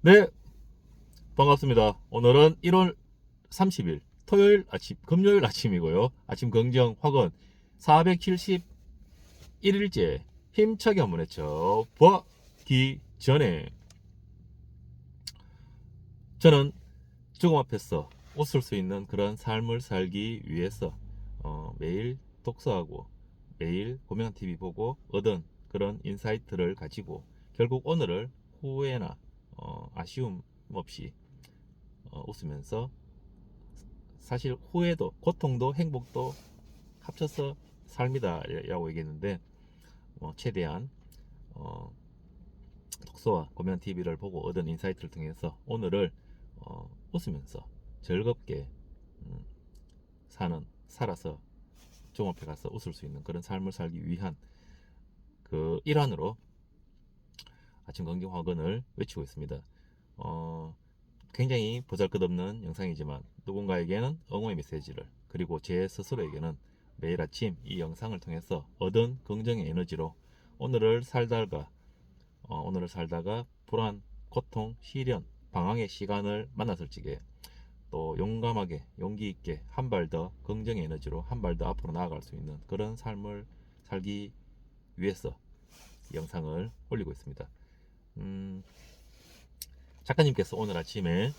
네, 반갑습니다. 오늘은 1월 30일 토요일 아침, 금요일 아침이고요. 아침 긍정 확언 471일째 힘차게 한번 외쳐 보기 전에 저는 죽음 앞에서 웃을 수 있는 그런 삶을 살기 위해서 어, 매일 독서하고 매일 고명 TV 보고 얻은 그런 인사이트를 가지고 결국 오늘을 후회나 어, 아쉬움 없이 어, 웃으면서 사실 후회도 고통도 행복도 합쳐서 삶이다라고 얘기했는데 어, 최대한 어, 독서와 고면 TV를 보고 얻은 인사이트를 통해서 오늘을 어, 웃으면서 즐겁게 음, 사는 살아서 종업해 가서 웃을 수 있는 그런 삶을 살기 위한 그 일환으로 아침 건강 확언을 외치고 있습니다. 어, 굉장히 보잘것없는 영상이지만 누군가에게는 응원의 메시지를 그리고 제 스스로에게는 매일 아침 이 영상을 통해서 얻은 긍정의 에너지로 오늘을 살다가 어, 오늘을 살다가 불안, 고통, 시련, 방황의 시간을 만났을 적에 또 용감하게 용기 있게 한 발 더 긍정의 에너지로 한 발 더 앞으로 나아갈 수 있는 그런 삶을 살기 위해서 이 영상을 올리고 있습니다. 음, 작가님께서 오늘 아침에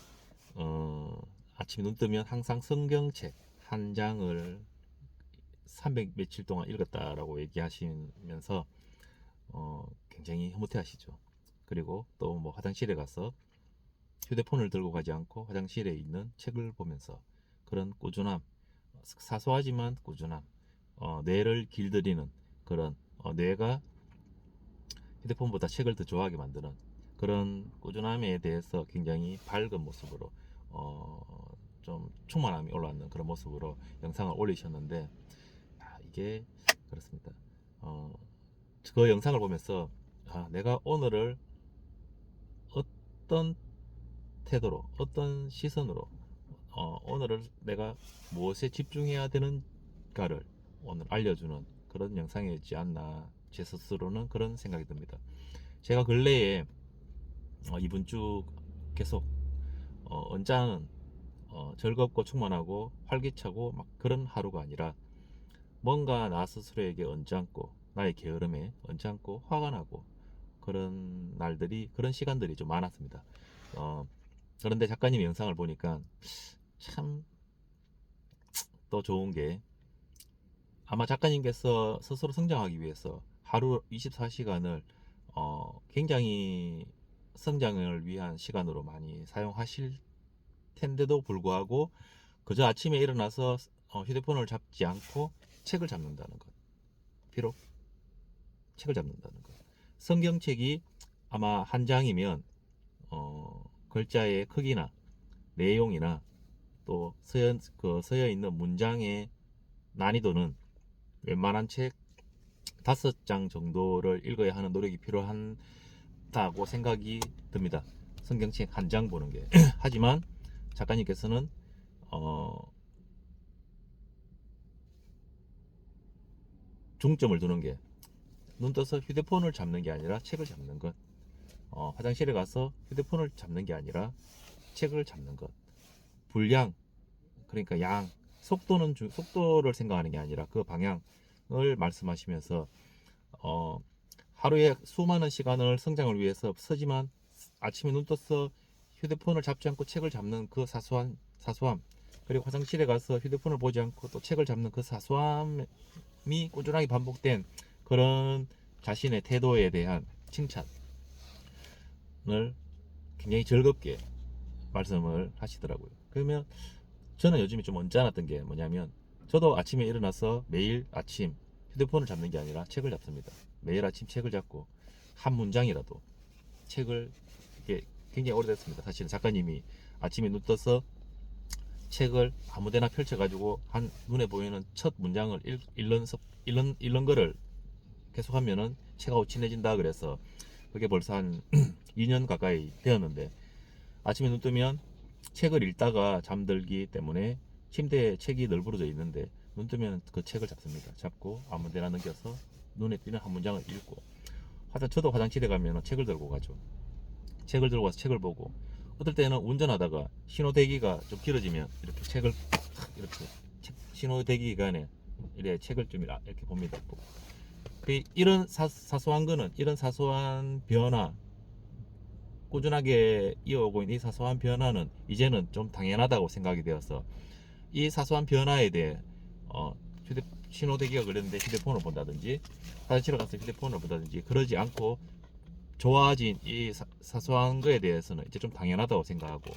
어, 아침에 눈 뜨면 항상 성경책 한 장을 300 며칠 동안 읽었다라고 얘기하시면서 어, 굉장히 흐뭇해하시죠. 그리고 또 뭐 화장실에 가서 휴대폰을 들고 가지 않고 화장실에 있는 책을 보면서 그런 꾸준함, 사소하지만 꾸준함, 어, 뇌를 길들이는 그런 어, 뇌가 휴대폰보다 책을 더 좋아하게 만드는 그런 꾸준함에 대해서 굉장히 밝은 모습으로 어, 좀 충만함이 올라왔는 그런 모습으로 영상을 올리셨는데 아, 이게 그렇습니다. 어, 그 영상을 보면서 아, 내가 오늘을 어떤 태도로 어떤 시선으로 어, 오늘을 내가 무엇에 집중해야 되는가를 오늘 알려주는 그런 영상이었지 않나 제 스스로는 그런 생각이 듭니다. 제가 근래에 어, 이번 주 계속 어, 언짢은 어, 즐겁고 충만하고 활기차고 막 그런 하루가 아니라 뭔가 나 스스로에게 언짢고 나의 게으름에 언짢고 화가 나고 그런 날들이 그런 시간들이 좀 많았습니다. 어, 그런데 작가님 영상을 보니까 참 또 좋은 게 아마 작가님께서 스스로 성장하기 위해서 하루 24시간을 어, 굉장히 성장을 위한 시간으로 많이 사용하실 텐데도 불구하고 그저 아침에 일어나서 어, 휴대폰을 잡지 않고 책을 잡는다는 것. 비록 책을 잡는다는 것. 성경책이 아마 한 장이면 어, 글자의 크기나 내용이나 또 서여, 그 서여 있는 문장의 난이도는 웬만한 책 다섯 장 정도를 읽어야 하는 노력이 필요하다고 생각이 듭니다. 성경책 한 장 보는 게. 하지만 작가님께서는 어, 중점을 두는 게 눈 떠서 휴대폰을 잡는 게 아니라 책을 잡는 것. 어, 화장실에 가서 휴대폰을 잡는 게 아니라 책을 잡는 것. 분량, 그러니까 양, 속도는 주- 속도를 생각하는 게 아니라 그 방향 을 말씀하시면서 어, 하루에 수많은 시간을 성장을 위해서 쓰지만 아침에 눈 떠서 휴대폰을 잡지 않고 책을 잡는 그 사소한 사소함 그리고 화장실에 가서 휴대폰을 보지 않고 또 책을 잡는 그 사소함이 꾸준하게 반복된 그런 자신의 태도에 대한 칭찬을 굉장히 즐겁게 말씀을 하시더라고요. 그러면 저는 요즘에 좀 언짢았던 게 뭐냐면 저도 아침에 일어나서 매일 아침 휴대폰을 잡는 게 아니라 책을 잡습니다. 매일 아침 책을 잡고 한 문장이라도 책을 이게 굉장히 오래됐습니다. 사실은 작가님이 아침에 눈 떠서 책을 아무데나 펼쳐가지고 한 눈에 보이는 첫 문장을 습- 읽는, 읽는 거를 계속하면은 책하고 친해진다 그래서 그게 벌써 한 2년 가까이 되었는데 아침에 눈 뜨면 책을 읽다가 잠들기 때문에 침대에 책이 널브러져 있는데 눈 뜨면 그 책을 잡습니다. 잡고 아무 데나 넘겨서 눈에 띄는 한 문장을 읽고 화장 저도 화장실에 가면 책을 들고 가죠. 책을 들고 와서 책을 보고 어떨 때는 운전하다가 신호 대기가 좀 길어지면 이렇게 책을 탁 이렇게 책- 신호 대기 기간에 이래 책을 좀 이렇게 봅니다. 그 이런 사, 사소한 거는 이런 사소한 변화 꾸준하게 이어오고 있는 이 사소한 변화는 이제는 좀 당연하다고 생각이 되어서 이 사소한 변화에 대해 어, 휴대 신호 대기가 걸렸는데 휴대폰을 본다든지 화장실에 가서 휴대폰을 본다든지 그러지 않고 좋아진 이 사, 사소한 거에 대해서는 이제 좀 당연하다고 생각하고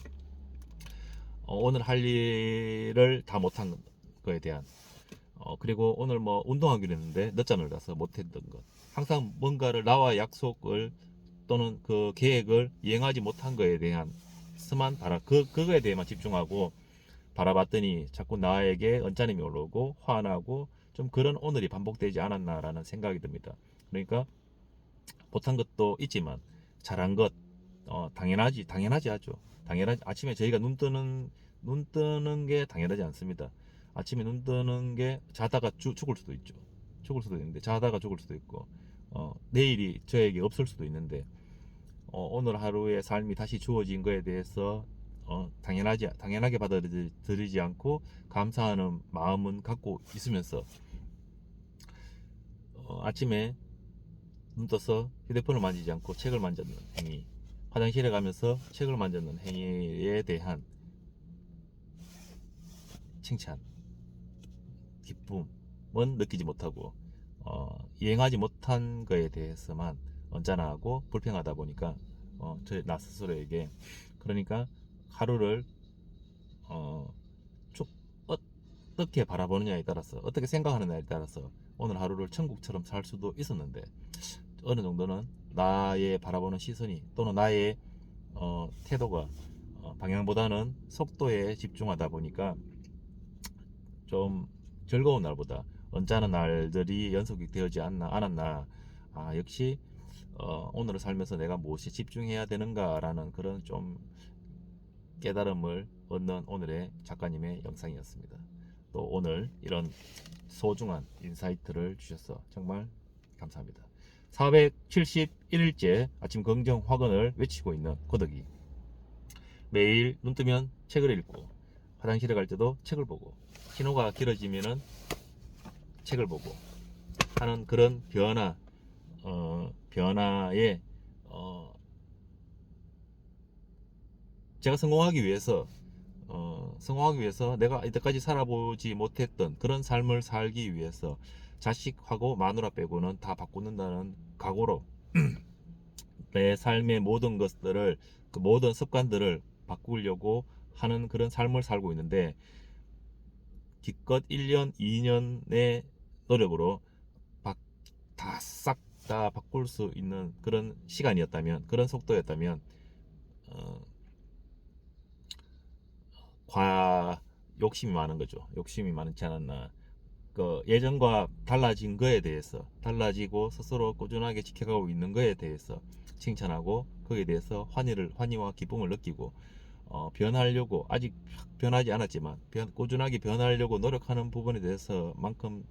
어, 오늘 할 일을 다 못한 거에 대한 어, 그리고 오늘 뭐 운동하기로 했는데 늦잠을 자서 못했던 것. 항상 뭔가를 나와 약속을 또는 그 계획을 이행하지 못한 거에 대한 스만 바라 그 그거에 대해만 집중하고 바라봤더니 자꾸 나에게 언짢음이 올라오고 화나고 좀 그런 오늘이 반복되지 않았나라는 생각이 듭니다. 그러니까 못한 것도 있지만 잘한 것 어, 당연하지 당연하지 하죠. 당연하지 아침에 저희가 눈 뜨는 눈 뜨는 게 당연하지 않습니다. 아침에 눈 뜨는 게 자다가 죽- 죽을 수도 있죠. 죽을 수도 있는데 자다가 죽을 수도 있고 어, 내일이 저에게 없을 수도 있는데 어, 오늘 하루의 삶이 다시 주어진 거에 대해서 어, 당연하지 당연하게 받아들이지 않고 감사하는 마음은 갖고 있으면서 어, 아침에 눈 떠서 휴대폰을 만지지 않고 책을 만졌는 행위, 화장실에 가면서 책을 만졌는 행위에 대한 칭찬, 기쁨은 느끼지 못하고 어, 이행하지 못한 거에 대해서만 언짢아하고 불평하다 보니까 어, 저 나 스스로에게 그러니까 하루를 어, 쭉 어떻게 바라보느냐에 따라서 어떻게 생각하느냐에 따라서 오늘 하루를 천국처럼 살 수도 있었는데 어느 정도는 나의 바라보는 시선이 또는 나의 어, 태도가 어, 방향보다는 속도에 집중하다 보니까 좀 즐거운 날보다 언짢은 날들이 연속이 되지 않나 않았나. 아 역시 어, 오늘을 살면서 내가 무엇에 집중해야 되는가라는 그런 좀 깨달음을 얻는 오늘의 작가님의 영상이었습니다. 또 오늘 이런 소중한 인사이트를 주셔서 정말 감사합니다. 471일째 아침 긍정 화근을 외치고 있는 고덕이 매일 눈 뜨면 책을 읽고 화장실에 갈 때도 책을 보고 신호가 길어지면은 책을 보고 하는 그런 변화 어, 변화에 어, 제가 성공하기 위해서 어, 성공하기 위해서 내가 이때까지 살아보지 못했던 그런 삶을 살기 위해서 자식하고 마누라 빼고는 다 바꾸는다는 각오로 내 삶의 모든 것들을 그 모든 습관들을 바꾸려고 하는 그런 삶을 살고 있는데 기껏 1년, 2년의 노력으로 다 싹다 바꿀 수 있는 그런 시간이었다면 그런 속도였다면 어, 과 욕심이 많은 거죠. 욕심이 많지 않았나. 그 예전과 달라진 거에 대해서 달라지고 스스로 꾸준하게 지켜가고 있는 거에 대해서 칭찬하고 거기에 대해서 환희를 환희와 기쁨을 느끼고 어, 변하려고 아직 변하지 않았지만 변, 꾸준하게 변하려고 노력하는 부분에 대해서만큼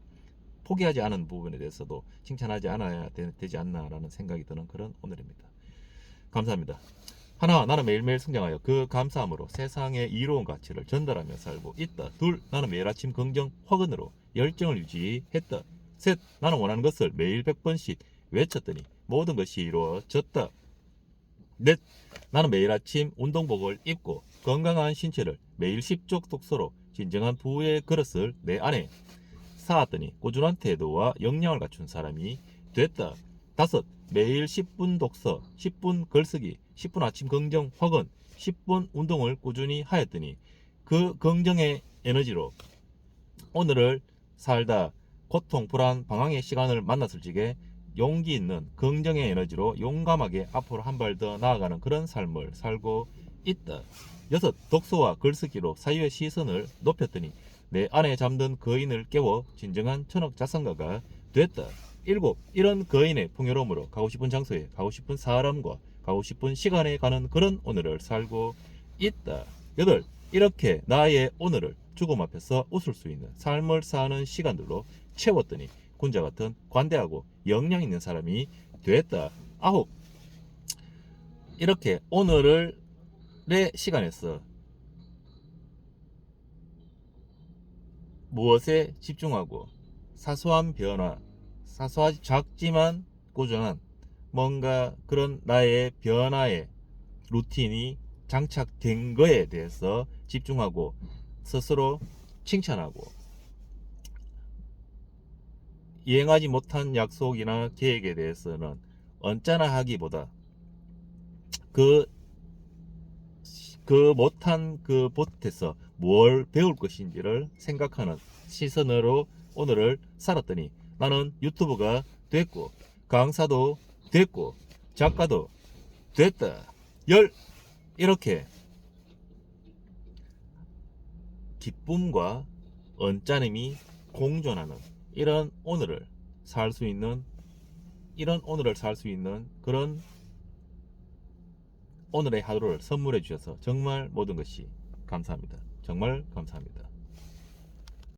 포기하지 않은 부분에 대해서도 칭찬하지 않아야 되, 지 않나라는 생각이 드는 그런 오늘입니다. 감사합니다. 하나, 나는 매일매일 성장하여 그 감사함으로 세상의 이로운 가치를 전달하며 살고 있다. 둘, 나는 매일 아침 긍정 화근으로 열정을 유지했다. 셋, 나는 원하는 것을 매일 100번씩 외쳤더니 모든 것이 이루어졌다. 넷, 나는 매일 아침 운동복을 입고 건강한 신체를 매일 10쪽 독서로 진정한 부의 그릇을 내 안에 쌓았더니 꾸준한 태도와 역량을 갖춘 사람이 됐다. 다섯, 매일 10분 독서, 10분 글쓰기, 10분 아침 긍정 확언, 10분 운동을 꾸준히 하였더니 그 긍정의 에너지로 오늘을 살다 고통, 불안, 방황의 시간을 만났을 적에 용기 있는 긍정의 에너지로 용감하게 앞으로 한 발 더 나아가는 그런 삶을 살고 있다. 여섯, 독서와 글쓰기로 사유의 시선을 높였더니 내 안에 잠든 거인을 깨워 진정한 천억 자산가가 됐다. 일곱, 이런 거인의 풍요로움으로 가고 싶은 장소에 가고 싶은 사람과 가고 싶은 시간에 가는 그런 오늘을 살고 있다. 여덟, 이렇게 나의 오늘을 죽음 앞에서 웃을 수 있는 삶을 사는 시간들로 채웠더니 군자 같은 관대하고 역량 있는 사람이 됐다. 아홉, 이렇게 오늘을 내 시간에서 무엇에 집중하고 사소한 변화, 사소하지 작지만 꾸준한 뭔가 그런 나의 변화의 루틴이 장착된 거에 대해서 집중하고 스스로 칭찬하고 이행하지 못한 약속이나 계획에 대해서는 언짢아 하기보다 그, 그 못한 그 보트에서 뭘 배울 것인지를 생각하는 시선으로 오늘을 살았더니 나는 유튜브가 됐고 강사도 됐고 작가도 됐다. 열 이렇게 기쁨과 언짢음이 공존하는 이런 오늘을 살 수 있는 이런 오늘을 살 수 있는 그런 오늘의 하루를 선물해 주셔서 정말 모든 것이 감사합니다. 정말 감사합니다.